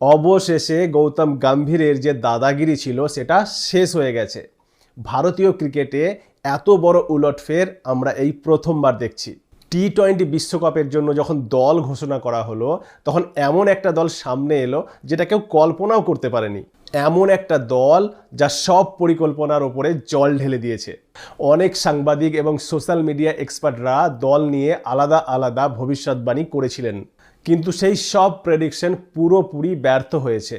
অবশেষে গৌতম গম্ভীরের যে দাদাগিরি ছিল, সেটা শেষ হয়ে গেছে। ভারতীয় ক্রিকেটে এত বড় উলটফের আমরা এই প্রথমবার দেখছি। টি টোয়েন্টি বিশ্বকাপের জন্য যখন দল ঘোষণা করা হলো, তখন এমন একটা দল সামনে এলো যেটা কেউ কল্পনাও করতে পারেনি। এমন একটা দল যা সব পরিকল্পনার ওপরে জল ঢেলে দিয়েছে। অনেক সাংবাদিক এবং সোশ্যাল মিডিয়া এক্সপার্টরা দল নিয়ে আলাদা আলাদা ভবিষ্যৎবাণী করেছিলেন। কিন্তু সেই সব প্রেডিকশন পুরোপুরি ব্যর্থ হয়েছে।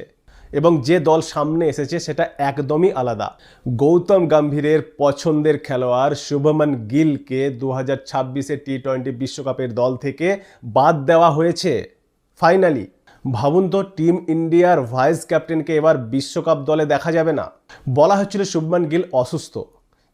এবং যে দল সামনে এসেছে সেটা একদমই আলাদা। গৌতম গম্ভীরের পছন্দের খেলোয়াড় শুভমন গিলকে দু হাজার ছাব্বিশে টি টোয়েন্টি বিশ্বকাপের দল থেকে বাদ দেওয়া হয়েছে। ফাইনালি ভাবুন তো টিম ইন্ডিয়ার ভাইস ক্যাপ্টেনকে এবার বিশ্বকাপ দলে দেখা যাবে না। বলা হচ্ছিল শুভমান গিল অসুস্থ।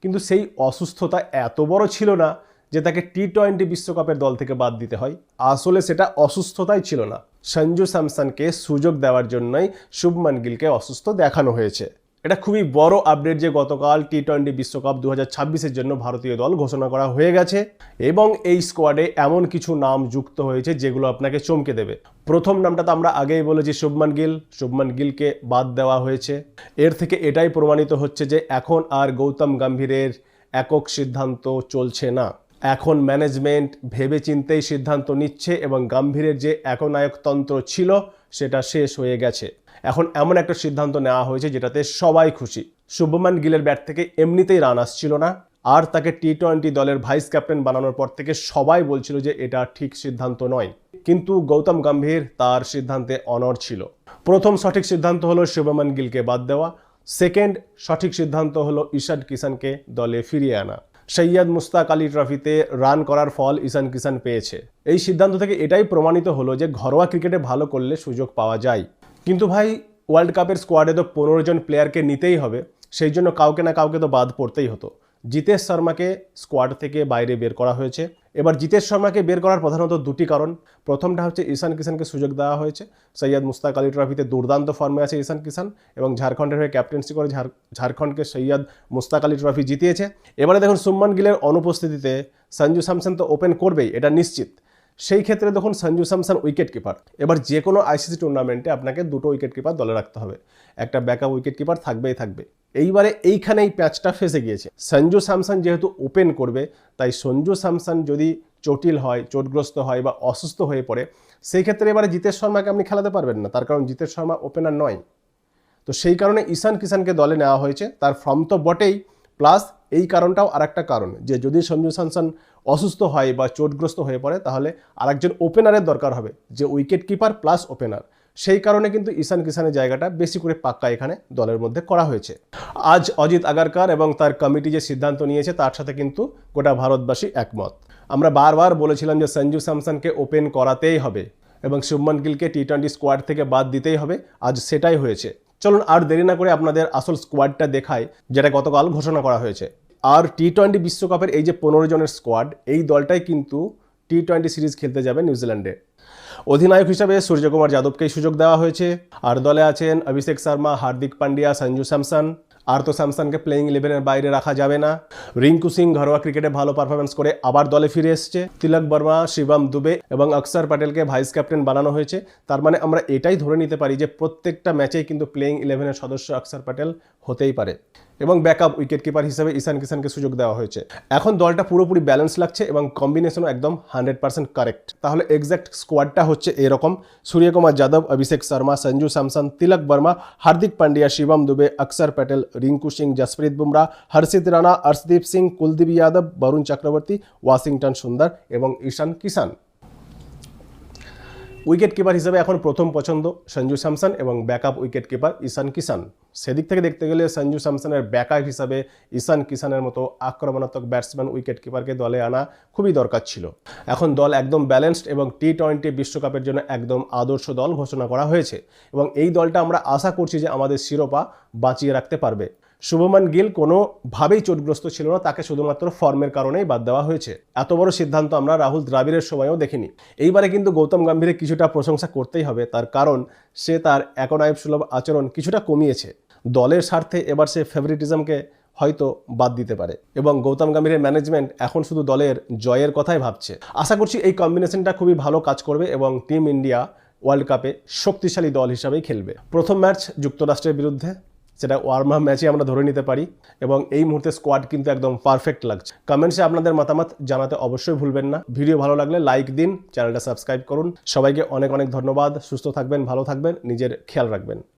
কিন্তু সেই অসুস্থতা এত বড় ছিল না যে তাকে টি টোয়েন্টি বিশ্বকাপের দল থেকে বাদ দিতে হয়। আসলে সেটা অসুস্থতাই ছিল না। সঞ্জু স্যামসনকে সুযোগ দেওয়ার জন্যই শুভমান গিলকে অসুস্থ দেখানো হয়েছে। এটা খুবই বড় আপডেট যে গতকাল টি টোয়েন্টি বিশ্বকাপ দু হাজার জন্য ভারতীয় দল ঘোষণা করা হয়ে গেছে এবং এই স্কোয়াডে এমন কিছু নাম যুক্ত হয়েছে যেগুলো আপনাকে চমকে দেবে। প্রথম নামটা তো আমরা আগেই বলেছি, শুভমান গিল। শুভমান গিলকে বাদ দেওয়া হয়েছে। এর থেকে এটাই প্রমাণিত হচ্ছে যে এখন আর গৌতম গম্ভীরের একক সিদ্ধান্ত চলছে না। এখন ম্যানেজমেন্ট ভেবে চিন্তেই সিদ্ধান্ত নিচ্ছে এবং গাম্ভীরের যে একনায়কতন্ত্র ছিল, সেটা শেষ হয়ে গেছে। এখন এমন একটা সিদ্ধান্ত নেওয়া হয়েছে যেটাতে সবাই খুশি। শুভমান গিলের ব্যাট থেকে এমনিতেই রান আসছিল না। আর তাকে টি টোয়েন্টি দলের ভাইস ক্যাপ্টেন বানানোর পর থেকে সবাই বলছিল যে এটা ঠিক সিদ্ধান্ত নয়। কিন্তু গৌতম গম্ভীর তার সিদ্ধান্তে অনর ছিল। প্রথম সঠিক সিদ্ধান্ত হলো শুভমান গিলকে বাদ দেওয়া। সেকেন্ড সঠিক সিদ্ধান্ত হলো ঈশান কিষানকে দলে ফিরিয়ে আনা। সৈয়দ মুস্তাক আলী ট্রফিতে রান করার ফল ঈশান কিষান পেয়েছে। এই সিদ্ধান্ত থেকে এটাই প্রমাণিত হলো যে ঘরোয়া ক্রিকেটে ভালো করলে সুযোগ পাওয়া যায়। কিন্তু ভাই ওয়ার্ল্ড কাপের স্কোয়াডে তো পনেরো জন প্লেয়ারকে নিতেই হবে, সেই জন্য কাউকে না কাউকে তো বাদ পড়তেই হতো। জিতেশ শর্মাকে স্কোয়াড থেকে বাইরে বের করা হয়েছে। এবার জিতেশ শর্মাকে বের করার প্রধানত দুটি কারণ। প্রথমটা হচ্ছে ঈশান কিষানকে সুযোগ দেওয়া হয়েছে। সৈয়দ মুস্তাক আলী ট্রফিতে দুর্দান্ত ফর্মে আছে ঈশান কিষান এবং ঝাড়খণ্ডের হয়ে ক্যাপ্টেন্সি করে ঝাড় ঝাড়খণ্ডকে সৈয়দ মুস্তাক আলী ট্রফি জিতিয়েছে। এবারে দেখুন সুম্মান গিলের অনুপস্থিতিতে সঞ্জু স্যামসন তো ওপেন করবেই, এটা নিশ্চিত। সেই ক্ষেত্রে দেখুন সঞ্জু স্যামসন উইকেট কিপার এবার যে কোনো আইসিসি টুর্নামেন্টে আপনাকে দুটো উইকেট কিপার দলে রাখতে হবে। একটা ব্যাকআপ উইকেট কিপার থাকবেই থাকবে। এইবারে এইখানে এই প্যাচটা ফেসে গিয়েছে। সঞ্জু স্যামসন যেহেতু ওপেন করবে, তাই সঞ্জু স্যামসন যদি চটিল হয়, চোটগ্রস্ত হয় বা অসুস্থ হয়ে পড়ে, সেই ক্ষেত্রে এবারে জিতেশ শর্মাকে আপনি খেলাতে পারবেন না। তার কারণ জিতেশ শর্মা ওপেনার নয়। তো সেই কারণে ঈশান কিষানকে দলে নেওয়া হয়েছে। তার ফর্ম তো বটেই। প্লাস এই কারণটাও আরেকটা কারণ যে যদি সঞ্জু স্যামসন অসুস্থ হয় বা চোটগ্রস্ত হয়ে পড়ে, তাহলে আরেকজন ওপেনারের দরকার হবে যে উইকেট কিপার প্লাস ওপেনার। সেই কারণে কিন্তু ঈশান কিষানের জায়গাটা বেশি করে পাক্কা এখানে দলের মধ্যে করা হয়েছে। আজ অজিত আগারকার এবং তার কমিটি যে সিদ্ধান্ত নিয়েছে, তার সাথে কিন্তু গোটা ভারতবাসী একমত। আমরা বারবার বলেছিলাম যে সঞ্জু স্যামসনকে ওপেন করাতেই হবে এবং শুভমান গিলকে টি টোয়েন্টি স্কোয়াড থেকে বাদ দিতেই হবে। আজ সেটাই হয়েছে। চলুন আর দেরি না করে আপনাদের আসল স্কোয়াডটা দেখাই, যেটা গতকাল ঘোষণা করা হয়েছে। আর টি টোয়েন্টি বিশ্বকাপের এই যে পনেরো জনের স্কোয়াড এই দলটাই কিন্তু টি টোয়েন্টি সিরিজ খেলতে যাবে নিউজিল্যান্ডে। অধিনায়ক হিসাবে সূর্যকুমার যাদবকেই সুযোগ দেওয়া হয়েছে। আর দলে আছেন অভিষেক শর্মা, হার্দিক পান্ডিয়া, সঞ্জু স্যামসন। আর তো স্যামসনকে প্লেইং ইলেভেনের বাইরে রাখা যাবে না। রিঙ্কু সিং ঘরোয়া ক্রিকেটে ভালো পারফরমেন্স করে আবার দলে ফিরে এসছে। তিলক বর্মা, শিবম দুবে এবং অক্ষর প্যাটেলকে ভাইস ক্যাপ্টেন বানানো হয়েছে। তার মানে আমরা এটাই ধরে নিতে পারি যে প্রত্যেকটা ম্যাচেই কিন্তু প্লেইং ইলেভেনের সদস্য অক্ষর প্যাটেল হতেই পারে। এবং ব্যাকআপ উইকেট কিপার হিসেবে ঈশান কিষানকে সুযোগ দেওয়া হয়েছে। এখন দলটা পুরোপুরি ব্যালেন্স লাগছে এবং কম্বিনেশনও একদম হান্ড্রেড পার্সেন্ট কারেক্ট তাহলে এক্স্যাক্ট স্কোয়াডটা হচ্ছে এরকম। সূর্যকুমার যাদব, অভিষেক শর্মা, সঞ্জু স্যামসন, তিলক বর্মা, হার্দিক পান্ডিয়া, শিবম দুবে, অক্ষর প্যাটেল রিঙ্কু সিং, জসপ্রীত বুমরা হর্ষিত রানা अर्शदीप সিং, কুলদীপ যাদব, বরুণ চক্রবর্তী, ওয়াশিংটন সুন্দর এবং ঈশান কিষান উইকেট কিপার হিসেবে এখন প্রথম পছন্দ সঞ্জু স্যামসন এবং backup wicket keeper Ishan Kishan সেদিক থেকে দেখতে গেলে সঞ্জু স্যামসনের ব্যাকআপ হিসাবে ঈশান কিষানের মতো আক্রমণাত্মক ব্যাটসম্যান উইকেট কিপারকে দলে আনা খুবই দরকার ছিল। এখন দল একদম ব্যালেন্সড এবং টি টোয়েন্টি বিশ্বকাপের জন্য একদম আদর্শ দল ঘোষণা করা হয়েছে এবং এই দলটা আমরা আশা করছি যে আমাদের শিরোপা বাঁচিয়ে রাখতে পারবে। শুভমান গিল কোনোভাবেই চোটগ্রস্ত ছিল না, তাকে শুধুমাত্র ফর্মের কারণেই বাদ দেওয়া হয়েছে। এত বড় সিদ্ধান্ত আমরা রাহুল দ্রাবিড়ের সময়ও দেখিনি। এইবারে কিন্তু গৌতম গম্ভীরের কিছুটা প্রশংসা করতেই হবে, তার কারণ সে তার একনায়ব সুলভ আচরণ কিছুটা কমিয়েছে। দলের স্বার্থে এবার সে ফেভারিটিজমকে হয়তো বাদ দিতে পারে এবং গৌতম গম্ভীরের ম্যানেজমেন্ট এখন শুধু দলের জয়ের কথাই ভাবছে। আশা করছি এই কম্বিনেশনটা খুবই ভালো কাজ করবে এবং টিম ইন্ডিয়া ওয়ার্ল্ড কাপে শক্তিশালী দল হিসাবেই খেলবে। প্রথম ম্যাচ যুক্তরাষ্ট্রের বিরুদ্ধে সেটা ওয়ার্ম আপ ম্যাচে আমরা ধরে নিতে পারি এবং এই মুহূর্তে স্কোয়াড কিন্তু একদম পারফেক্ট লাগছে। কমেন্টসে আপনাদের মতামত জানাতে অবশ্যই ভুলবেন না। ভিডিও ভালো লাগলে লাইক দিন চ্যানেলটা সাবস্ক্রাইব করুন। সবাইকে অনেক অনেক ধন্যবাদ। সুস্থ থাকবেন, ভালো থাকবেন, নিজের খেয়াল রাখবেন।